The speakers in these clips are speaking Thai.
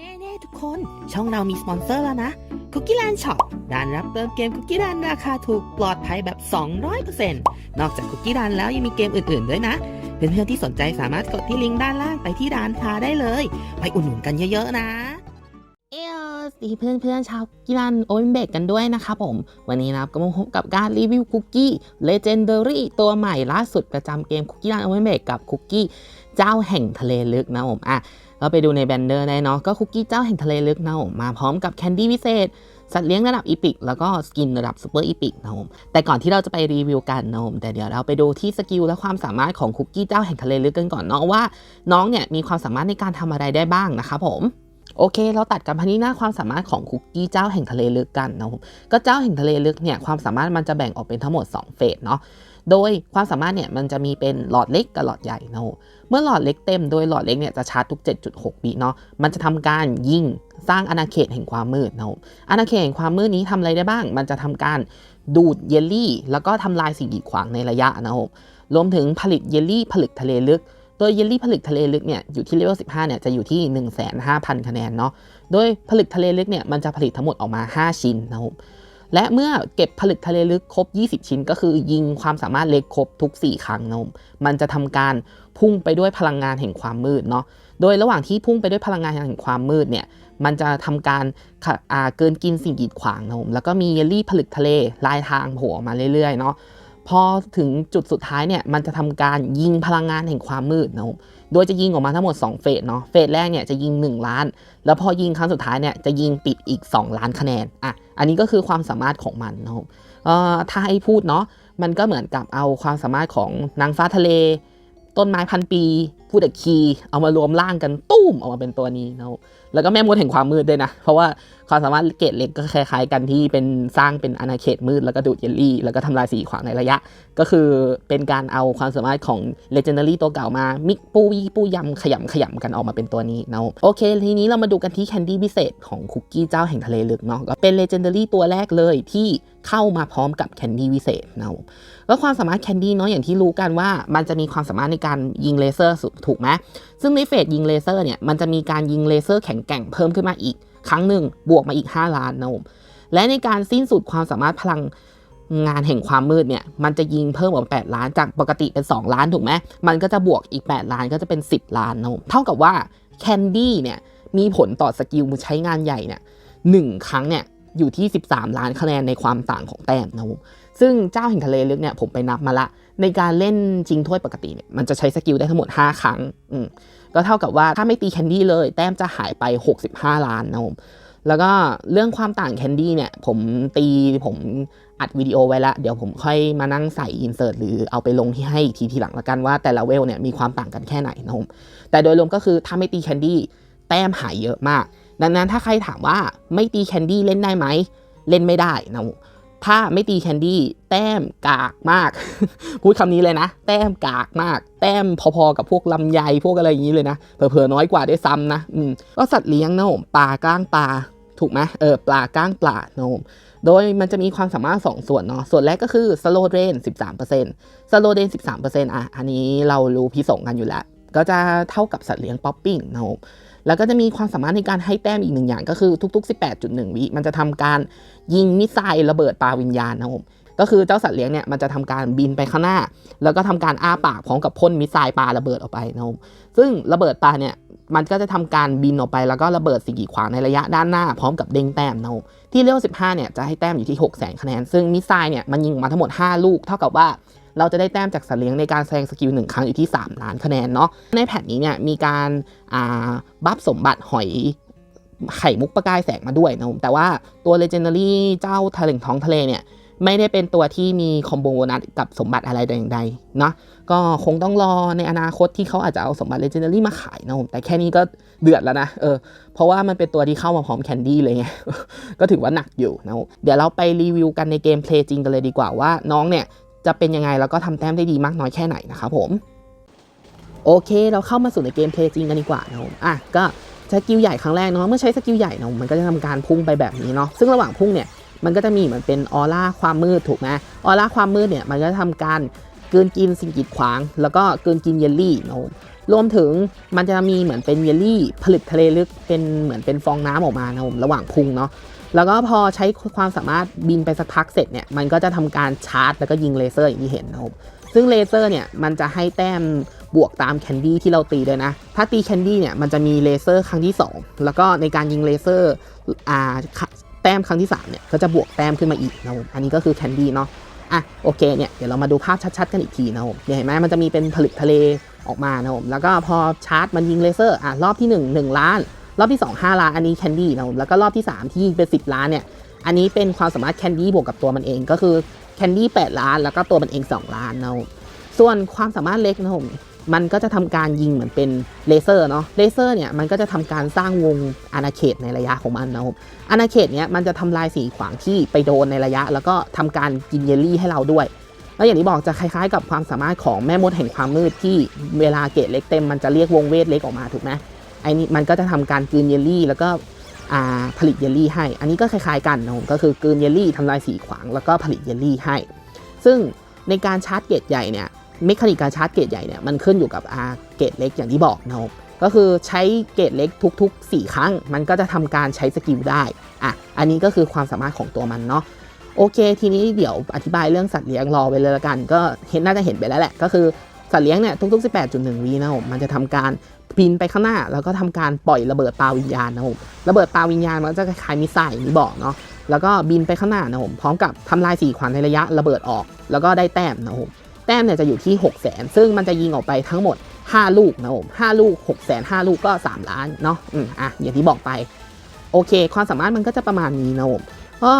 เน่ๆทุกคน ช่องเรามีสปอนเซอร์แล้วนะ Cookie Land Shop ร้านรับเติมเกม Cookie Land ราคาถูกปลอดภัยแบบ 200%นอกจาก Cookie Land แล้วยังมีเกมอื่นๆด้วยนะ เพื่อนๆที่สนใจสามารถกดที่ลิงก์ด้านล่างไปที่ร้านค้าได้เลย ไปอุดหนุนกันเยอะๆนะ เออสีเพื่อนๆชาวกีฬาโอเ n นเบกกันด้วยนะครับผม วันนี้นะครับก็มาพบกับการรีวิวคุกกี้ Legendary ตัวใหม่ล่าสุดประจำเกมคุกกี้รันโอเ n นเบกกับคุกกี้เจ้าแห่งทะเลลึกนะผมอะ ก็ไปดูในแบนเดอร์ได้เนาะก็คุกกี้เจ้าแห่งทะเลลึกนะผมมาพร้อมกับแคนดี้วิเศษ สัตว์เลี้ยงระดับอีพิกแล้วก็สกินระดับซูเปอร์อีพิกนะผมแต่ก่อนที่เราจะไปรีวิวกันนะผมแต่เดี๋ยวเราไปดูที่สกิลและความสามารถของคุกกี้เจ้าแห่งทะเลลึกกันก่อนเนาะว่าน้องเนี่ยมีความสามารถในการทำอะไรได้บ้างนะครับผมโอเค เราตัดกันพันที่หน้าความสามารถของคุกกี้เจ้าแห่งทะเลลึกกันนะผมก็เจ้าแห่งทะเลลึกเนี่ยความสามารถมันจะแบ่งออกเป็นทั้งหมด 2 เฟสเนาะ โดยความสามารถเนี่ยมันจะมีเป็นหลอดเล็กกับหลอดใหญ่นะเมื่อหลอดเล็กเต็มโดยหลอดเล็กเนี่ยจะชาร์จทุก 7.6วิเนาะ มันจะทำการยิงสร้างอาณาเขตแห่งความมืดนะอาณาเขตแห่งความมืดนี้ทำอะไรได้บ้าง มันจะทำการดูดเยลลี่ แล้วก็ทำลายสิ่งกีดขวางในระยะนะผมรวมถึงผลิตเยลลี่ผลึกทะเลลึกโดยเยลลี่ผลึกทะเลลึกเนี่ยอยู่ที่เลเวล15เนี่ยจะอยู่ที่ 15,000 คะแนนเนาะ โดยผลึกทะเลลึกเนี่ยมันจะผลิตทั้งหมดออกมา 5 ชิ้นนะครับ และเมื่อเก็บผลึกทะเลลึกครบ 20 ชิ้น ก็คือยิงความสามารถเล็กครบทุก 4 ครั้งนะมันจะทำการพุ่งไปด้วยพลังงานแห่งความมืดเนาะ โดยระหว่างที่พุ่งไปด้วยพลังงานแห่งความมืดเนี่ย มันจะทำการเกินกินสิ่งกีดขวางนะครับแล้วก็มีเยลลี่ผลึกทะเลลายทางโผล่ออกมาเรื่อยๆเนาะ พอถึงจุดสุดท้ายเนี่ย มันจะทำการยิงพลังงานแห่งความมืดนะครับ โดยจะยิงออกมาทั้งหมด 2 เฟสเนาะ เฟสแรกเนี่ยจะยิง 1 ล้าน แล้วพอยิงครั้งสุดท้ายเนี่ยจะยิงปิดอีก 2 ล้านคะแนน อะ อันนี้ก็คือความสามารถของมันนะครับเอ่อถ้าให้พูดเนาะ มันก็เหมือนกับเอาความสามารถของนางฟ้าทะเล ต้นไม้พันปี พูดคี เอามารวมร่างกันตุ้มออกมาเป็นตัวนี้นะครับ แล้วก็แม่มดแห่งความมืดด้วยนะ เพราะว่าความสามารถเกรดเล็กก็คล้ายๆกันที่เป็นสร้างเป็นอาณาเขตมืดแล้วก็ดูดเยลลี่ แล้วก็ทำลายสีขวางในระยะ ก็คือเป็นการเอาความสามารถของ Legendary ตัวเก่ามา มิกปูยีปูยำขยำขยำกันออกมาเป็นตัวนี้เนาะโอเค ทีนี้เรามาดูกันที่แคนดี้พิเศษของคุกกี้เจ้าแห่งทะเลลึกเนาะก็เป็น Legendary ตัวแรกเลยที่เข้ามาพร้อมกับแคนดี้พิเศษเนาะแล้วความสามารถแคนดี้เนาะอย่างที่รู้กันว่า มันจะมีความสามารถในการยิงเลเซอร์ถูกไหม ซึ่งในเฟสยิงเลเซอร์เนี่ยมันจะมีการยิงเลเซอร์แข็งแกร่งเพิ่มขึ้นมาอีก ครั้งหนึ่งบวกมาอีก 5 ล้านนะผมและในการสิ้นสุดความสามารถพลังงานแห่งความมืดเนี่ยมันจะยิงเพิ่มออก8ล้านจากปกติเป็น 2 ล้านถูกไหมมันก็จะบวกอีก 8 ล้านก็จะเป็น 10 ล้านนะผมเท่ากับว่าแคนดี้เนี่ยมีผลต่อสกิลใช้งานใหญ่เนี่ยหนึ่งครั้งเนี่ยอยู่ที่ 13 ล้านคะแนนในความต่างของแต้มนะผมซึ่งเจ้าแห่งทะเลลึกเนี่ยผมไปนับมาละ ในการเล่นจริงถ้วยปกติเนี่ยมันจะใช้สกิลได้ทั้งหมด 5 ครั้งอืมก็เท่ากับว่าถ้าไม่ตีแคนดี้เลย แต้มจะหายไป 65 ล้านนะผมแล้วก็เรื่องความต่างแคนดี้เนี่ย ผมตีผมอัดวิดีโอไว้แล้วเดี๋ยวผมค่อยมานั่งใส่อินเสิร์ตหรือเอาไปลงที่ให้อีกทีทีหลังละกันว่าแต่ละเวลเนี่ยมีความต่างกันแค่ไหนนะผมแต่โดยรวมก็คือถ้าไม่ตีแคนดี้แต้มหายเยอะมาก ดังนั้นถ้าใครถามว่าไม่ตีแคนดี้เล่นได้ไหมเล่นไม่ได้นะผม ถ้าไม่ตีแคนดี้แต้มกากมาก พูดคำนี้เลยนะ แต้มกากมาก แต้มพอๆกับพวกลำไยพวกอะไรอย่างนี้เลยนะ เผลอๆน้อยกว่าด้วยซ้ำนะอืมก็สัตว์เลี้ยงนะผมปลาก้างปลาถูกไหมเออปลาก้างปลานะผมโดยมันจะมีความสามารถ 2 ส่วนเนาะส่วนแรกก็คือ slow drain 13% slow drain 13%อะอันนี้เรารู้พิสงกันอยู่แล้ว ก็จะเท่ากับสัตว์เลี้ยงป๊อปปิ้งนะผม แล้วก็จะมีความสามารถในการให้แต้มอีกหนึ่งอย่างก็คือทุก ๆ 18.1 วิมันจะทำการยิงมิสไซล์ระเบิดปลาวิญญาณนะผมก็คือเจ้าสัตว์เลี้ยงเนี่ยมันจะทำการบินไปข้างหน้า แล้วก็ทำการอ้าปากพร้อมกับพ่นมิสไซล์ปลาระเบิดออกไปนะครับซึ่งระเบิดปลาเนี่ยมันก็จะทำการบินออกไปแล้วก็ระเบิดสิ่งกีดขวางในระยะด้านหน้า พร้อมกับเด้งแต้มนะครับที่เลเวล15เนี่ยจะให้แต้มอยู่ที่6 0 0 0 0คะแนน ซึ่งมิสไซล์เนี่ยมันยิงมาทั้งหมด 5 ลูก เท่ากับว่า เราจะได้แต้มจากสัตว์เลี้ยงในการแสดงสกิลหนึ่งครั้งอยู่ที่ 3 ล้านคะแนนเนาะในแพทนี้เนี่ยมีการอ่าบัฟสมบัติหอยไข่มุกประกายแสงมาด้วยนะครับแต่ว่าตัว Legendary เจ้าทะเลงท้องทะเลเนี่ยไม่ได้เป็นตัวที่มีคอมโบนัสกับสมบัติอะไรใดๆเนาะก็คงต้องรอในอนาคตที่เขาอาจจะเอาสมบัติ Legendary มาขายนะผมแต่แค่นี้ก็เดือดแล้วนะเออเพราะว่ามันเป็นตัวที่เข้ามาพร้อมแคนดี้เลยไงก็ถือว่าหนักอยู่นะเดี๋ยวเราไปรีวิวกันในเกมเพลย์จริงกันเลยดีกว่าว่าน้องเนี่ย จะเป็นยังไงแล้วก็ทำแต้มได้ดีมากน้อยแค่ไหนนะครับผมโอเค เราเข้ามาสู่ในเกมเพลย์จริงกันดีกว่านะผมอะก็สกิลใหญ่ครั้งแรกเนาะเมื่อใช้สกิลใหญ่เนาะมันก็จะทำการพุ่งไปแบบนี้เนาะซึ่งระหว่างพุ่งเนี่ยมันก็จะมีเหมือนเป็นออร่าความมืดถูกไหมออร่าความมืดเนี่ยมันก็จะทำการเกินกินสิ่งกีดขวาง แล้วก็เกินกินเยลลี่เนาะรวมถึงมันจะมีเหมือนเป็นเยลลี่ผลึกทะเลลึกเป็นเหมือนเป็นฟองน้ำออกมานะครับผมระหว่างพุ่งเนาะ แล้วก็พอใช้ความสามารถบินไปสักพักเสร็จเนี่ยมันก็จะทำการชาร์จ แล้วก็ยิงเลเซอร์อย่างที่เห็นนะครับซึ่งเลเซอร์เนี่ยมันจะให้แต้มบวกตามแคนดี้ที่เราตีด้วยนะ ถ้าตีแคนดี้เนี่ยมันจะมีเลเซอร์ครั้งที่ 2 แล้วก็ในการยิงเลเซอร์อ่าแต้มครั้งที่3เนี่ยก็จะบวกแต้มขึ้นมาอีกนะครับผมอันนี้ก็คือแคนดี้เนาะอะโอเคเนี่ยเดี๋ยวเรามาดูภาพชัดๆกันอีกทีนะครับผมเห็นไหมมันจะมีเป็นผลึกทะเลออกมานะครับผมแล้วก็พอชาร์จมันยิงเลเซอร์อะรอบที่ 1 1 ล้าน รอบที่ 2 5 ล้านอันนี้แคนดี้นะครับผมแล้วก็รอบที่ 3 ที่เป็น 10 ล้านเนี่ยอันนี้เป็นความสามารถแคนดี้บวกกับตัวมันเองก็คือแคนดี้8ล้าน แล้วก็ตัวมันเอง 2 ล้านนะครับผมส่วนความสามารถเล็กนะครับผมมันก็จะทำการยิงเหมือนเป็นเลเซอร์เนาะเลเซอร์เนี่ยมันก็จะทำการสร้างวงอาณาเขตในระยะของมันนะครับอาณาเขตเนี้ยมันจะทำลายสีขวางที่ไปโดนในระยะ แล้วก็ทำการกินเยลลี่ให้เราด้วย แล้วอย่างที่บอกจะคล้ายๆ กับความสามารถของแม่มดแห่งความมืดที่เวลาเกตเล็กเต็มมันจะเรียกวงเวทเล็กออกมาถูกไหม ไอ้นี่มันก็จะทำการกลืนเยลลี่ แล้วก็ผลิตเยลลี่ให้ อันนี้ก็คล้ายๆกันนะผมก็คือกลืนเยลลี่ทำลายสีขวางแล้วก็ผลิตเยลลี่ให้ ซึ่งในการชาร์จเกตใหญ่เนี่ยเมคานิกการชาร์จเกตใหญ่เนี่ยมันขึ้นอยู่กับอาเกตเล็กอย่างที่บอกนะครับก็คือใช้เกรดเล็กทุก ๆ 4 ครั้ง มันก็จะทำการใช้สกิลได้อะอันนี้ก็คือความสามารถของตัวมันเนาะโอเค ทีนี้เดี๋ยวอธิบายเรื่องสัตว์เลี้ยงรอไปเลยละกัน ก็เห็นน่าจะเห็นไปแล้วแหละ ก็คือสัตว์เลี้ยงเนี่ยทุกๆ 18.1วินะผมมันจะทำการ บินไปข้างหน้าแล้วก็ทำการปล่อยระเบิดปาวิญญาณนะผมระเบิดปาวิญญาณมันจะคล้ายๆมิสไซล์อย่างที่บอกเนาะแล้วก็บินไปข้างหน้านะผมพร้อมกับทำลายสี่ขวัญในระยะระเบิดออก แล้วก็ได้แต้มนะผมแต้มเนี่ยจะอยู่ที่ 6 0 0 0 0 0ซึ่งมันจะยิงออกไปทั้งหมด 5 ลูกนะผม5ลูก6 0 0 0 0 5ลูกก็ 3 ล้านเนาะอืมอะอย่างที่บอกไป โอเค ความสามารถมันก็จะประมาณนี้นะผมก็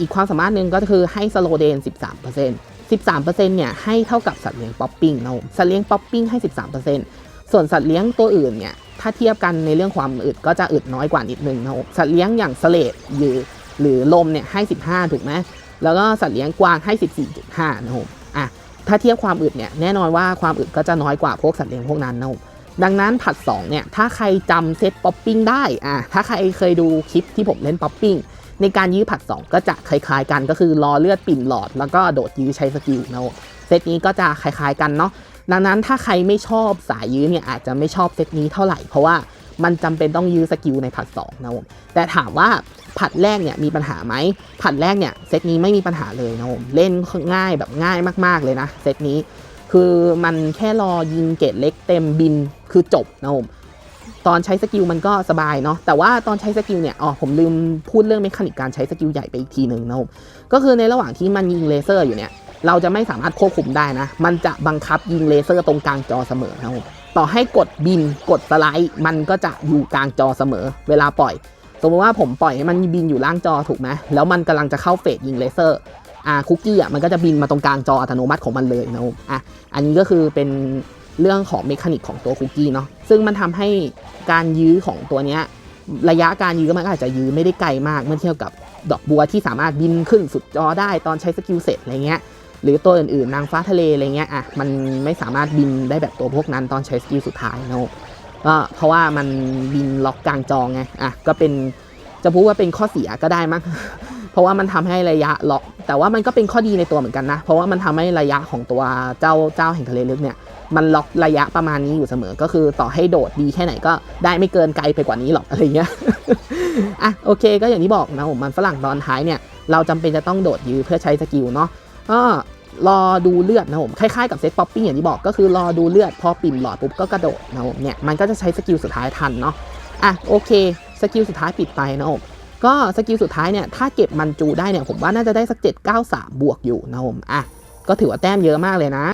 อีกความสามารถหนึ่งก็คือให้สโลเดน 13% 13%เนี่ยให้เท่ากับสัตว์เลี้ยงป๊อปปิ้งนะผมสัตว์เลี้ยงป๊อปปิ้งให้ 13% ส่วนสัตว์เลี้ยงตัวอื่นเนี่ยถ้าเทียบกันในเรื่องความอึดก็จะอึดน้อยกว่านิดนึงนะสัตว์เลี้ยงอย่างสเลดหรือหรือลมเนี่ยให้ 15 ถูกไหมแล้วก็สัตว์เลี้ยงกวางให้ 14.5นะผมอะถ้าเทียบความอึดเนี่ยแน่นอนว่าความอึดก็จะน้อยกว่าพวกสัตว์เลี้ยงพวกนั้นนะดังนั้นผัด2เนี่ยถ้าใครจำเซตป๊อปปิ้งได้อะถ้าใครเคยดูคลิปที่ผมเล่นป๊อปปิ้งในการยื้อผัด 2 ก็จะคล้ายๆกันก็คือรอเลือดปิ่นหลอด แล้วก็โดดยื้อใช้สกิลนะเซตนี้ก็จะคล้ายๆกันเนาะ ดังนั้นถ้าใครไม่ชอบสายยื้อเนี่ยอาจจะไม่ชอบเซตนี้เท่าไหร่ เพราะว่ามันจำเป็นต้องยื้อสกิลในผัด2นะผมแต่ถามว่าผัดแรกเนี่ยมีปัญหาไหมผัดแรกเนี่ยเซตนี้ไม่มีปัญหาเลยนะผมเล่นง่ายแบบง่ายมาก ๆเลยนะเซตนี้คือมันแค่รอยิงเกตเล็กเต็มบินคือจบนะผมตอนใช้สกิลมันก็สบายเนาะแต่ว่าตอนใช้สกิลเนี่ยอ๋อผมลืมพูดเรื่องเมคานิกการใช้สกิลใหญ่ไปอีกทีหนึ่งนะผมก็คือในระหว่างที่มันยิงเลเซอร์อยู่เนี่ย เราจะไม่สามารถควบคุมได้นะ มันจะบังคับยิงเลเซอร์ตรงกลางจอเสมอนะผมต่อให้กดบินกดสไลด์ มันก็จะอยู่กลางจอเสมอ เวลาปล่อย สมมติว่าผมปล่อยให้มันบินอยู่ล่างจอถูกไหมแล้วมันกำลังจะเข้าเฟสยิงเลเซอร์อ่าคุกกี้อะมันก็จะบินมาตรงกลางจออัตโนมัติของมันเลยนะครับอะอันนี้ก็คือเป็นเรื่องของเมคานิกของตัวคุกกี้เนาะซึ่งมันทำให้การยื้อของตัวเนี้ยระยะการยื้อมันอาจจะยื้อไม่ได้ไกลมากเมื่อเทียบกับดอกบัวที่สามารถบินขึ้นสุดจอได้ตอนใช้สกิลเสร็จอะไรเงี้ย หรือตัวอื่นๆ นางฟ้าทะเลอะไรเงี้ยอะมันไม่สามารถบินได้แบบตัวพวกนั้นตอนใช้สกิลสุดท้ายนะครับก็เพราะว่ามันบินล็อกกลางจองไงอะก็เป็นจะพูดว่าเป็นข้อเสียก็ได้มั้งเพราะว่ามันทำให้ระยะล็อก แต่ว่ามันก็เป็นข้อดีในตัวเหมือนกันนะ เพราะว่ามันทำให้ระยะของตัวเจ้าเจ้าแห่งทะเลลึกเนี่ยมันล็อกระยะประมาณนี้อยู่เสมอ ก็คือต่อให้โดดดีแค่ไหนก็ได้ไม่เกินไกลไปกว่านี้หรอกอะไรเงี้ย อะโอเคก็อย่างที่บอกนะผมมันฝรั่งตอนท้ายเนี่ยเราจำเป็นจะต้องโดดยื้อเพื่อใช้สกิลเนาะก็ รอดูเลือดนะผมคล้ายๆกับเซตป๊อปปิ้งอย่างที่บอกก็คือรอดูเลือดพอปิ่มหลอดปุ๊บก็กระโดดนะผมเนี่ยมันก็จะใช้สกิลสุดท้ายทันเนาะอะโอเคสกิลสุดท้ายปิดไปนะผมก็สกิลสุดท้ายเนี่ยถ้าเก็บมันจูได้เนี่ยผมว่าน่าจะได้สัก793บวกอยู่นะผมอะก็ถือว่าแต้มเยอะมากเลยนะ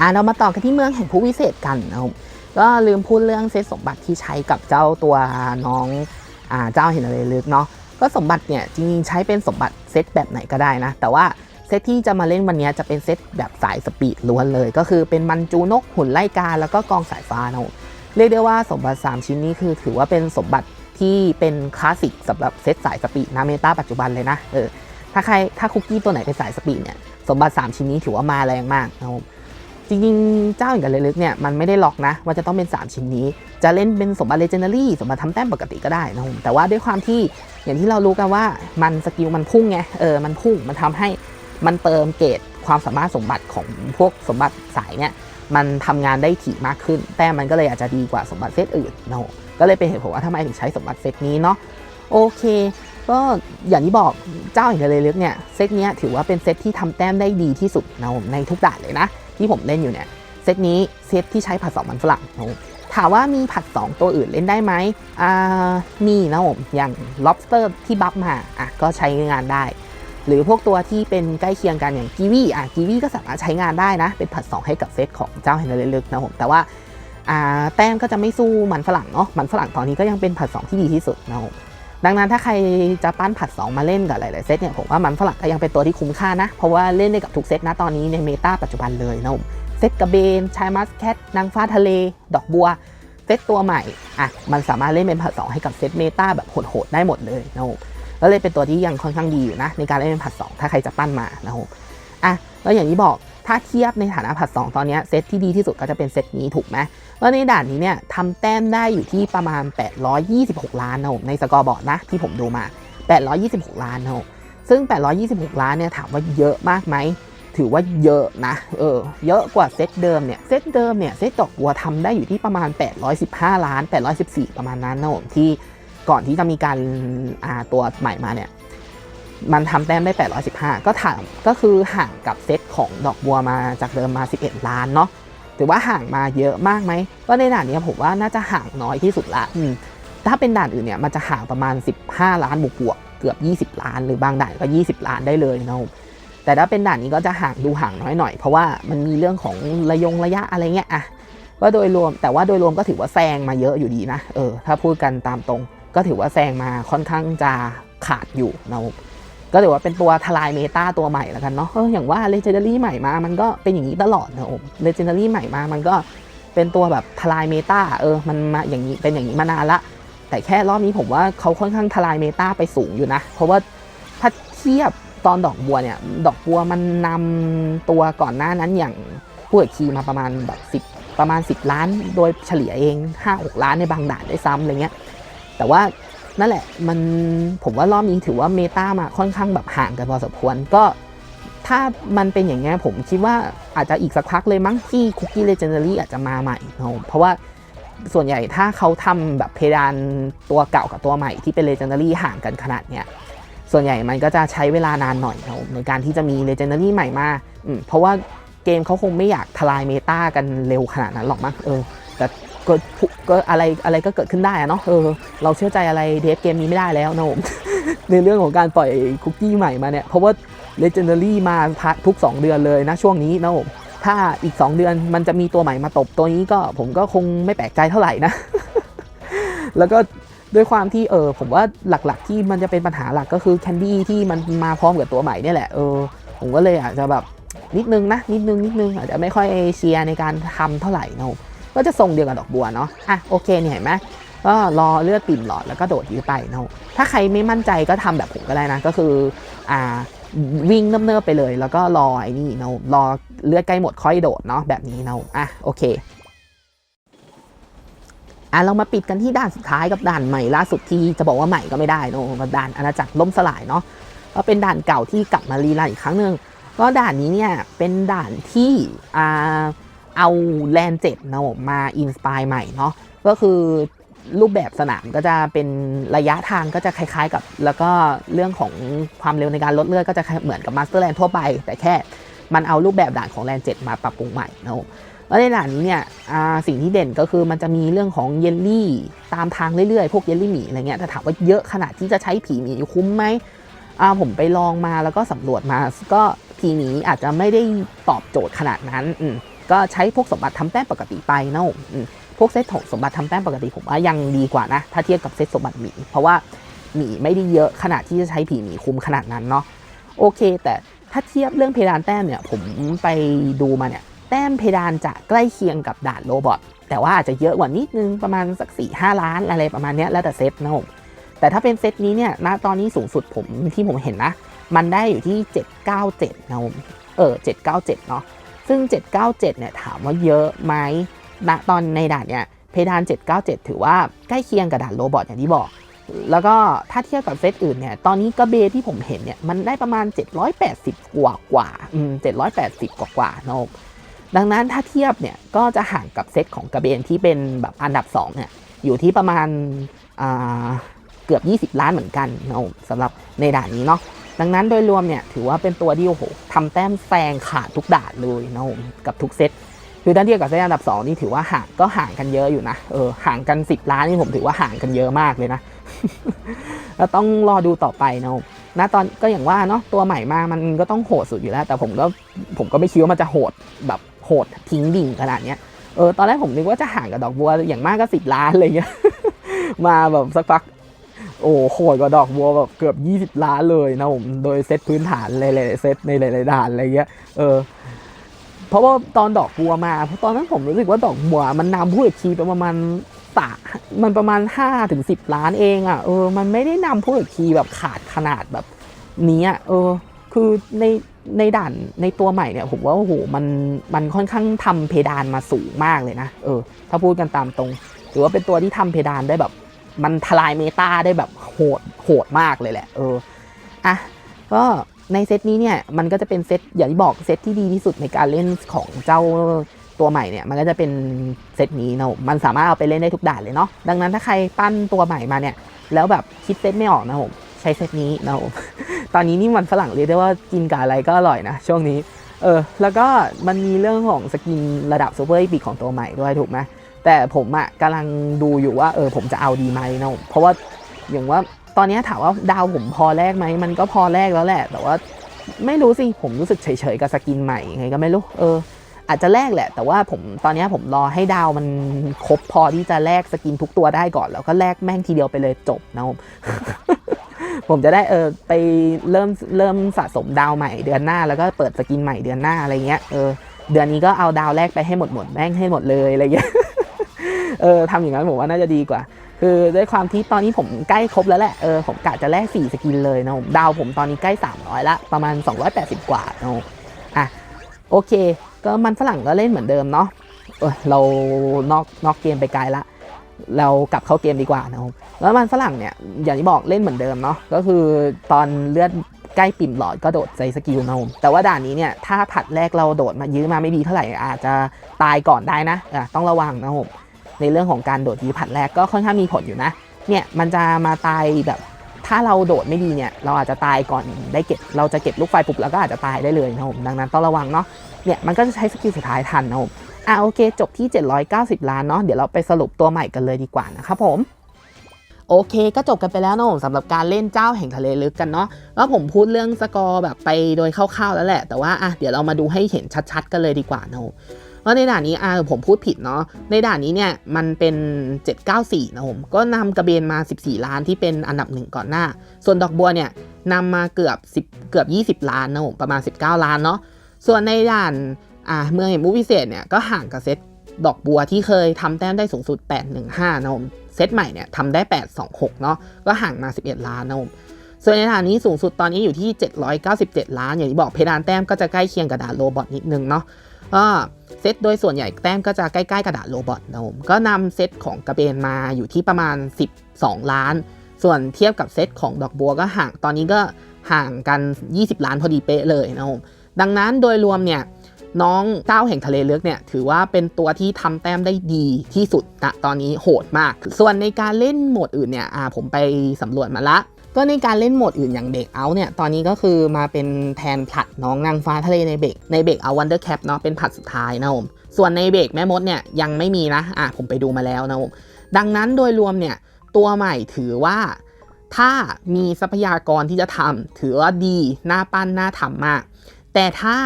อะเรามาต่อกันที่เมืองแห่งผู้วิเศษกันนะผมก็ลืมพูดเรื่องเซตสมบัติที่ใช้กับเจ้าตัวน้องอ่าเจ้าเห็นอะไรลึกเนาะ ก็สมบัติเนี่ยจริงๆใช้เป็นสมบัติเซตแบบไหนก็ได้นะ แต่ว่าเซตที่จะมาเล่นวันนี้จะเป็นเซตแบบสายสปีดล้วนเลย ก็คือเป็นมันจูนกหุ่นไล่กา แล้วก็กองสายฟ้านะเรียกได้ว่าสมบัติ 3 ชิ้นนี้คือถือว่าเป็นสมบัติที่เป็นคลาสสิกสำหรับเซตสายสปีดนะเมตาปัจจุบันเลยนะเออถ้าใครถ้าคุกกี้ตัวไหนเป็นสายสปีดเนี่ยสมบัติ 3 ชิ้นนี้ถือว่ามาแรงมากนะครับ จริงๆ เจ้าอย่างกับเลลึกเนี่ยมันไม่ได้ล็อกนะว่าจะต้องเป็น 3 ชิ้นนี้ จะเล่นเป็นสมบัติเลเจนดารี่สมบัติทำแต้มปกติก็ได้นะครับแต่ว่าด้วยความที่อย่างที่เรารู้กันว่ามันสกิลมันพุ่งไงเออมันพุ่งมันทำให้มันเติมเกรดความสามารถสมบัติของพวกสมบัติสายเนี่ยมันทำงานได้ถี่มากขึ้น แต่มันก็เลยอาจจะดีกว่าสมบัติเซตอื่นนะก็เลยเป็นเหตุผลว่าทำไมถึงใช้สมบัติเซตนี้เนาะโอเค ก็อย่างที่บอกเจ้าแห่งทะเลลึกเนี่ยเซตเนี้ยถือว่าเป็นเซตที่ทำแต้มได้ดีที่สุดนะผมในทุกด่านเลยนะ ที่ผมเล่นอยู่เนี่ยเซตนี้เซตที่ใช้ผัดสองมันฝรั่งนะผมถามว่ามีผัด 2 ตัวอื่นเล่นได้ไหมอ่ามีนะผม อย่าง lobster ที่บัฟมาอะก็ใช้งานได้ หรือพวกตัวที่เป็นใกล้เคียงกันอย่างกีวีอะกีวีก็สามารถใช้งานได้นะ เป็นผัด 2 ให้กับเซตของเจ้าแห่งทะเลลึกนะผม แต่ว่าอ่าแต้มก็จะไม่สู้มันฝรั่งเนาะ มันฝรั่งตอนนี้ก็ยังเป็นผัด 2 ที่ดีที่สุดนะผม ดังนั้นถ้าใครจะปั้นผัด 2 มาเล่นกับหลาย ๆ เซตเนี่ยผมว่ามันฝรั่งก็ยังเป็นตัวที่คุ้มค่านะ เพราะว่าเล่นได้กับทุกเซตนะตอนนี้ในเมตาปัจจุบันเลยนะผมเซตกระเบนชายมัสแคทนางฟ้าทะเล ดอกบัว เซตตัวใหม่อะมันสามารถเล่นเป็นผัด 2 ให้กับเซตเมตาแบบโหด ๆ ได้หมดเลยนะผมก็เลยเป็นตัวที่ยังค่อนข้างดีอยู่นะในการเล่นเป็นผัด 2 ถ้าใครจะปั้นมานะผมอะแล้วอย่างที่บอก ถ้าเทียบในฐานะผัด2ตอนนี้เซตที่ดีที่สุดก็จะเป็นเซตนี้ถูกไหมแล้วในด่านนี้เนี่ยทำแต้มได้อยู่ที่ประมาณ 826 ล้านนะผมในสกอร์บอร์ดนะที่ผมดูมา 826 ล้านนะผมซึ่ง 826 ล้านเนี่ยถามว่าเยอะมากไหมถือว่าเยอะนะ เออ เยอะกว่าเซตเดิมเนี่ย เซตเดิมเนี่ย เซตดอกบัวทำได้อยู่ที่ประมาณ 815 ล้าน 814 ประมาณนั้นนะผมที่ก่อนที่จะมีการอ่าตัวใหม่มาเนี่ย มันทำแต้มได้ 815 ก็ถามก็คือห่างกับเซตของดอกบัวมาจากเดิมมา 11 ล้านเนาะถือว่าห่างมาเยอะมากไหม ก็ในด่านเนี้ยผมว่าน่าจะห่างน้อยที่สุดละอืมถ้าเป็นด่านอื่นเนี่ยมันจะห่างประมาณ 15 ล้านบวกๆเกือบ 20 ล้าน หรือบางด่านก็ 20 ล้านได้เลยนะผมแต่ถ้าเป็นด่านนี้ก็จะห่างดูห่างน้อยหน่อย เพราะว่ามันมีเรื่องของระยงระยะอะไรเงี้ยอะก็โดยรวมแต่ว่าโดยรวมก็ถือว่าแซงมาเยอะอยู่ดีนะเออถ้าพูดกันตามตรง ก็ถือว่าแซงมาค่อนข้างจะขาดอยู่นะผม ก็ถือว่าเป็นตัวทลายเมตาตัวใหม่แล้วกันเนาะเอออย่างว่าเลเจนดารี่ใหม่มา มันก็เป็นอย่างนี้ตลอดนะผมเลเจนดารี่ใหม่มา มันก็เป็นตัวแบบทลายเมตาเออ มันมาอย่างนี้เป็นอย่างนี้มานานละ แต่แค่รอบนี้ผมว่าเขาค่อนข้างทลายเมตาไปสูงอยู่นะ เพราะว่าถ้าเทียบตอนดอกบัวเนี่ย ดอกบัวมันนำตัวก่อนหน้านั้นอย่างผู้เอกคีมาประมาณแบบสิบประมาณ 10 ล้าน โดยเฉลี่ยเอง 5-6 ล้านในบางด่านได้ซ้ำอะไรเงี้ย แต่ว่า นั่นแหละมันผมว่ารอบนี้ถือว่าเมตามาค่อนข้างแบบห่างกันพอสมควรก็ถ้ามันเป็นอย่างเงี้ยผมคิดว่าอาจจะอีกสักพักเลยมั้งที่คุกกี้เลเจนดารี่อาจจะมาใหม่เนอะเพราะว่าส่วนใหญ่ถ้าเขาทำแบบเพดานตัวเก่ากับตัวใหม่ที่เป็นเลเจนดารี่ห่างกันขนาดเนี้ยส่วนใหญ่มันก็จะใช้เวลานานหน่อยเนอะในการที่จะมีเลเจนดารี่ใหม่มาอืมเพราะว่าเกมเขาคงไม่อยากทลายเมตากันเร็วขนาดนั้นหรอกมั้งเออแต่ ก็ก็อะไรอะไรก็เกิดขึ้นได้อะเนาะเออเราเชื่อใจอะไรเดฟเกมนี้ไม่ได้แล้วนะผมในเรื่องของการปล่อยคุกกี้ใหม่มาเนี่ยเพราะว่า Legendary มาทุก 2 เดือนเลยนะช่วงนี้นะผมถ้าอีก 2 เดือนมันจะมีตัวใหม่มาตบตัวนี้ก็ผมก็คงไม่แปลกใจเท่าไหร่นะ แล้วก็ด้วยความที่เออผมว่าหลักๆ ที่มันจะเป็นปัญหาหลักก็คือแคนดี้ที่มันมาพร้อมกับตัวใหม่นี่แหละเออผมก็เลยอาจจะแบบนิดนึงนะนิดนึงนิดนึงอาจจะไม่ค่อยเชียร์ในการทำเท่าไหร่นะผม ก็จะทรงเดียวกับดอกบัวเนาะอะโอเคเนี่ยเห็นไหมก็รอเลือดปิ่มหลอดแล้วก็โดดยื้อไปนะผมถ้าใครไม่มั่นใจก็ทำแบบผมก็ได้นะ ก็คืออ่าวิ่งเนิบๆไปเลย แล้วก็รอไอ้นี่เนาะรอเลือดใกล้หมดค่อยโดดเนาะแบบนี้เนาะอะโอเคอะเรามาปิดกันที่ด่านสุดท้ายกับด่านใหม่ล่าสุดที่จะบอกว่าใหม่ก็ไม่ได้เนาะด่านอาณาจักรล่มสลายเนาะก็เป็นด่านเก่าที่กลับมารีไลน์อีกครั้งหนึ่งก็ด่านนี้เนี่ยเป็นด่านที่อ่า เอาแลนเจ็ดนาะมาอินสปายใหม่เนาะก็คือรูปแบบสนามก็จะเป็นระยะทางก็จะคล้ายๆกับ แล้วก็เรื่องของความเร็วในการลดเลือดก็จะเหมือนกับมาสเตอร์แลนทั่วไป แต่แค่มันเอารูปแบบด่านของแลนเจ็ดมาปรับปรุงใหม่เนาะแล้วในด่านนี้เนี่ยสิ่งที่เด่นก็คือมันจะมีเรื่องของเยลลี่ตามทางเรื่อยๆ พวกเยลลี่หมีอะไรเงี้ยแต่ถามว่าเยอะขนาดที่จะใช้ผีหมีคุ้มไหมผมไปลองมาแล้วก็สำรวจมา ก็ผีหมีอาจจะไม่ได้ตอบโจทย์ขนาดนั้นอื ก็ใช้พวกสมบัติทำแต้มปกติไปเนาะพวกเซตสมบัติทำแต้มปกติผมว่ายังดีกว่านะ ถ้าเทียบกับเซตสมบัติหมี เพราะว่าหมีไม่ได้เยอะขนาดที่จะใช้ผีหมีคุมขนาดนั้นเนาะโอเค แต่ถ้าเทียบเรื่องเพดานแต้มเนี่ยผมไปดูมาเนี่ยแต้มเพดานจะใกล้เคียงกับด่านโรบอทแต่ว่าอาจจะเยอะกว่านิดนึงประมาณสัก4ี่ห้าล้านอะไรประมาณเนี้ยแล้วแต่เซตนะผมแต่ถ้าเป็นเซตนี้เนี่ยณตอนนี้สูงสุดผมที่ผมเห็นนะ มันได้อยู่ที่ 797นะผมเออ797 เนาะ ซึ่ง 797 เนี่ยถามว่าเยอะไหมณตอนในด่านเนี่ยเพดาน 797 ถือว่าใกล้เคียงกับด่านโรบอทอย่างที่บอก แล้วก็ถ้าเทียบกับเซตอื่นเนี่ย ตอนนี้กระเบที่ผมเห็นเนี่ย มันได้ประมาณ 780 กว่ากว่าอืม780 กว่ากว่านะดังนั้นถ้าเทียบเนี่ย ก็จะห่างกับเซตของกระเบนที่เป็นแบบอันดับ2เนี่ย อยู่ที่ประมาณอ่าเกือบ 20 ล้านเหมือนกันนะสำหรับในด่านนี้เนาะ ดังนั้นโดยรวมเนี่ยถือว่าเป็นตัวที่โอ้โหทำแต้มแซงขาดทุกด่านเลยนะครับกับทุกเซตคือถ้าเทียบกับเซตอันดับ 2 นี่ถือว่าห่างก็ห่างกันเยอะอยู่นะเออห่างกัน 10 ล้านนี่ผมถือว่าห่างกันเยอะมากเลยนะแล้วต้องรอดูต่อไปนะนะตอนก็อย่างว่าเนาะตัวใหม่มามันก็ต้องโหดสุดอยู่แล้ว แต่ผมก็ผมก็ไม่คิดว่ามันจะโหดแบบโหดทิ้งดิ่งขนาดเนี้ยเออตอนแรกผมนึกว่าจะห่างกับดอกบัวอย่างมากก็สิบล้านอะไรเงี้ยมาแบบสักพัก โอ้โหดกว่าดอกบัวแบบเกือบ 20 ล้านเลยนะผมโดยเซตพื้นฐานหลายๆเซตในหลายๆด่านอะไรเงี้ยเออเพราะว่าตอนดอกบัวมาเพราะตอนนั้นผมรู้สึกว่าดอกบัวมันนำผู้เอกคีไปประมาณสามันประมาณ5ถึง10 ล้านเองอะ่ะเออมันไม่ได้นำผู้เอกคีแบบขาดขนาดแบบนี้อะเออ คือในในด่านในตัวใหม่เนี่ยผมว่าโอ้โหมันมันค่อนข้างทำเพดานมาสูงมากเลยนะเออ ถ้าพูดกันตามตรง ถือว่าเป็นตัวที่ทำเพดานได้แบบ มันทลายเมตาได้แบบโหดโหดมากเลยแหละ เอออะก็ในเซตนี้เนี่ยมันก็จะเป็นเซตอย่างที่บอกเซตที่ดีที่สุดในการเล่นของเจ้าตัวใหม่เนี่ยมันก็จะเป็นเซตนี้เนาะมันสามารถเอาไปเล่นได้ทุกด่านเลยเนาะดังนั้นถ้าใครปั้นตัวใหม่มาเนี่ย แล้วแบบคิดเซตไม่ออกนะผมใช้เซตนี้นะผมตอนนี้นี่มันฝรั่งเรียกได้ว่ากินกับอะไรก็อร่อยนะช่วงนี้ เออแล้วก็มันมีเรื่องของสกินระดับซูเปอร์อีพิกของตัวใหม่ด้วยถูกไหม แต่ผมอะกำลังดูอยู่ว่าเออผมจะเอาดีไหมเนาะเพราะว่าอย่างว่าตอนนี้ถามว่าดาวผมพอแรกไหมมันก็พอแรกแล้วแหละ แต่ว่าไม่รู้สิ ผมรู้สึกเฉยๆกับสกินใหม่ไงก็ไม่รู้เออ อาจจะแลกแหละ แต่ว่าผมตอนนี้ผมรอให้ดาวมันครบพอที่จะแลกสกินทุกตัวได้ก่อน แล้วก็แลกแม่งทีเดียวไปเลยจบนะผมผมจะได้เออไปเริ่มเริ่มสะสมดาวใหม่เดือนหน้า แล้วก็เปิดสกินใหม่เดือนหน้าอะไรเงี้ยเออเดือนนี้ก็เอาดาวแรกไปให้หมดหมดแม่งให้หมดเลยอะไรเงี้ย เออทำอย่างนั้นผมว่าน่าจะดีกว่า คือด้วยความที่ตอนนี้ผมใกล้ครบแล้วแหละเออผมกะจะแลก4สกินเลยนะผมดาวผมตอนนี้ใกล้ 300 ละ ประมาณ 280 กว่านะอะโอเค ก็มันฝรั่งก็เล่นเหมือนเดิมเนาะเออเรานอกนอกเกมไปไกลละเรากลับเข้าเกมดีกว่านะครับแล้วมันฝรั่งเนี่ยอย่างที่บอกเล่นเหมือนเดิมเนาะก็คือตอนเลือดใกล้ปิ่มหลอดก็โดดใจสกิลนะผมแต่ว่าด่านนี้เนี่ยถ้าผัดแรกเราโดดมายื้อมาไม่ดีเท่าไหร่อาจจะตายก่อนได้นะอะต้องระวังนะผม ในเรื่องของการโดดยื้อผัดแรกก็ค่อนข้างมีผลอยู่นะ เนี่ยมันจะมาตายแบบถ้าเราโดดไม่ดีเนี่ยเราอาจจะตายก่อนได้เก็บเราจะเก็บลูกไฟปุ๊บแล้วก็อาจจะตายได้เลยนะผมดังนั้นต้องระวังเนาะเนี่ยมันก็จะใช้สกิลสุดท้ายทันนะผมอะโอเค จบที่ 790 ล้านเนาะเดี๋ยวเราไปสรุปตัวใหม่กันเลยดีกว่านะครับผมโอเคก็จบกันไปแล้วเนาะสำหรับการเล่นเจ้าแห่งทะเลลึกกันเนาะแล้วผมพูดเรื่องสกอร์แบบไปโดยคร่าวๆแล้วแหละ แต่ว่าอะเดี๋ยวเรามาดูให้เห็นชัดๆ กันเลยดีกว่านะ ว่าในด่านนี้อะผมพูดผิดเนาะในด่านนี้เนี่ยมันเป็น 794 นะผมก็นำกระเบนมา 14 ล้านที่เป็นอันดับหนึ่งก่อนหน้า ส่วนดอกบัวเนี่ยนำมาเกือบ10เกือบ 20 ล้านนะผมประมาณ 19 ล้านเนาะส่วนในด่านอ่าเมืองแห่งมุกพิเศษเนี่ยก็ห่างกับเซตดอกบัวที่เคยทำแต้มได้สูงสุด 815 นะผมเซตใหม่เนี่ยทำได้ 826 เนาะก็ห่างมา 11 ล้านนะผมส่วนในฐานนี้สูงสุดตอนนี้อยู่ที่ 797 ล้าน อย่างที่บอกเพดานแต้มก็จะใกล้เคียงกับด่านโรบอทนิดนึงเนาะ ก็เซตโดยส่วนใหญ่แต้มก็จะใกล้ๆกระดาษโรบอทนะผมก็นำเซตของกระเบนมาอยู่ที่ประมาณ 12 ล้าน ส่วนเทียบกับเซตของดอกบัวก็ห่างตอนนี้ก็ห่างกัน 20 ล้านพอดีเป๊ะเลยนะผมดังนั้นโดยรวมเนี่ย น้องเจ้าแห่งทะเลลึกเนี่ยถือว่าเป็นตัวที่ทำแต้มได้ดีที่สุดณตอนนี้โหดมาก ส่วนในการเล่นโหมดอื่นเนี่ยอ่าผมไปสำรวจมาละก็ในการเล่นโหมดอื่นอย่างเบรกเอาเนี่ยตอนนี้ก็คือมาเป็นแทนผลัดน้องนางฟ้าทะเลในเบรกในเบรกเอาวันเดอร์แคปเนาะเป็นผลัดสุดท้ายนะผมส่วนในเบรกแม่มดเนี่ยยังไม่มีนะอ่าผมไปดูมาแล้วนะผมดังนั้นโดยรวมเนี่ยตัวใหม่ถือว่าถ้ามีทรัพยากรที่จะทำถือว่าดีน่าปั้นน่าทำมาก แต่ถ้า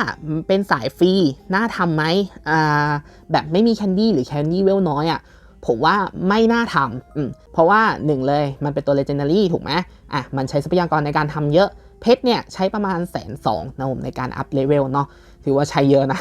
เป็นสายฟรีน่าทำไหมอ่าแบบไม่มีแคนดี้หรือแคนดี้เวลน้อยอะ่ะผมว่าไม่น่าทำอืมเพราะว่าหนึ่งเลยมันเป็นตัว legendary ถูกไหมอะมันใช้ทรัพยากรในการทำเยอะเพชรเนี่ยใช้ประมาณแสนสองนะผมในการอัพเลเวลเนาะถือว่าใช้เยอะนะ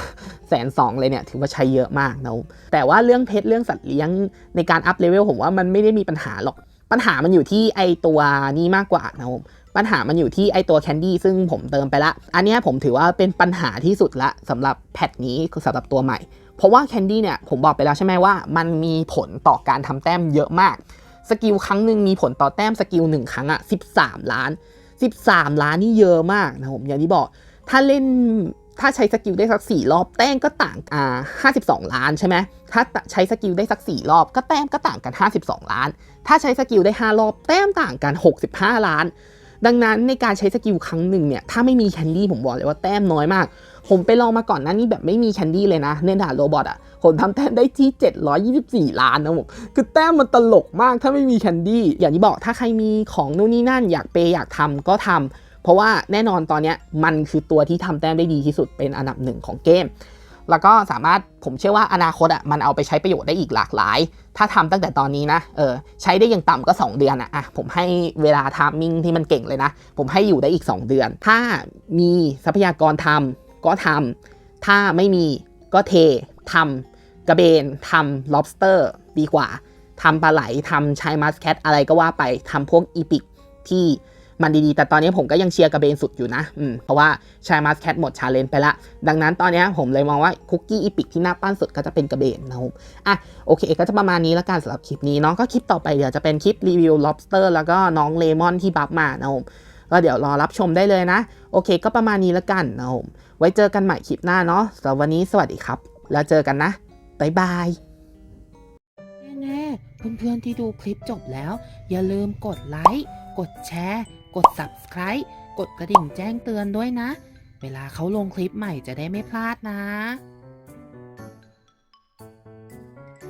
แสนสองเลยเนี่ยถือว่าใช้เยอะมากนะแต่ว่าเรื่องเพชรเรื่องสัตว์เลี้ยงในการอัพเลเวลผมว่ามันไม่ได้มีปัญหาหรอกปัญหามันอยู่ที่ไอตัวนี้มากกว่านะผม ปัญหามันอยู่ที่ไอตัวแคนดี้ซึ่งผมเติมไปละ อันนี้ผมถือว่าเป็นปัญหาที่สุดละสำหรับแพทนี้สำหรับตัวใหม่ เพราะว่าแคนดี้เนี่ยผมบอกไปแล้วใช่ไหมว่า มันมีผลต่อการทำแต้มเยอะมาก สกิลครั้งหนึ่งมีผลต่อแต้มสกิลหนึ่งครั้งอะ13 ล้าน 13 ล้านนี่เยอะมากนะผมอย่างที่บอก ถ้าเล่นถ้าใช้สกิลได้สักสี่รอบแต้มก็ต่างอ่า52ล้านใช่ไหมถ้าใช้สกิลได้สักสี่รอบก็แต้มก็ต่างกัน 52 ล้าน ถ้าใช้สกิลได้ 5 รอบแต้มต่างกัน 65 ล้าน ดังนั้นในการใช้สกิลครั้งหนึ่งเนี่ยถ้าไม่มีแคนดี้ผมบอกเลยว่าแต้มน้อยมาก ผมไปลองมาก่อนหน้านี้แบบไม่มีแคนดี้เลยนะในด่าโรบอทอะผมทำแต้มได้ที่ 724 ล้านนะผมคือแต้มมันตลกมากถ้าไม่มีแคนดี้อย่างที่บอกถ้าใครมีของนู่นนี่นั่น อยากเปย์อยากทำก็ทำเพราะว่าแน่นอนตอนนี้มันคือตัวที่ทำแต้มได้ดีที่สุดเป็นอันดับหนึ่งของเกม แล้วก็สามารถผมเชื่อว่าอนาคตอะมันเอาไปใช้ประโยชน์ได้อีกหลากหลาย ถ้าทำตั้งแต่ตอนนี้นะเออใช้ได้อย่างต่ำก็ 2 เดือนอะอะผมให้เวลาทามมิ่งที่มันเก่งเลยนะ ผมให้อยู่ได้อีก 2 เดือน ถ้ามีทรัพยากรทำก็ทำถ้าไม่มีก็เททำกระเบนทำ lobster ดีกว่าทำปลาไหลทำชายมัสแคทอะไรก็ว่าไปทำพวกอีพิกที่ มันดีๆ แต่ตอนนี้ผมก็ยังเชียร์กระเบนสุดอยู่นะอืมเพราะว่าชายมัสแคทหมดชาเลนจ์ไปละ ดังนั้นตอนนี้ผมเลยมองว่าคุกกี้อีพิกที่น่าปั้นสุดก็จะเป็นกระเบนนะครับอะโอเค ก็จะประมาณนี้แล้วกันสำหรับคลิปนี้เนาะก็คลิปต่อไปเดี๋ยวจะเป็นคลิปรีวิว lobster แล้วก็น้องเลมอนที่บัฟมานะครับก็เดี๋ยวรอรับชมได้เลยนะ โอเค ก็ประมาณนี้แล้วกันนะครับไว้เจอกันใหม่คลิปหน้าเนาะสำหรับวันนี้สวัสดีครับ แล้วเจอกันนะบ๊ายบายแน่ๆเพื่อนๆที่ดูคลิปจบแล้ว อย่าลืมกดไลค์ กดแชร์ กด subscribe กดกระดิ่งแจ้งเตือนด้วยนะ เวลาเขาลงคลิปใหม่จะได้ไม่พลาดนะ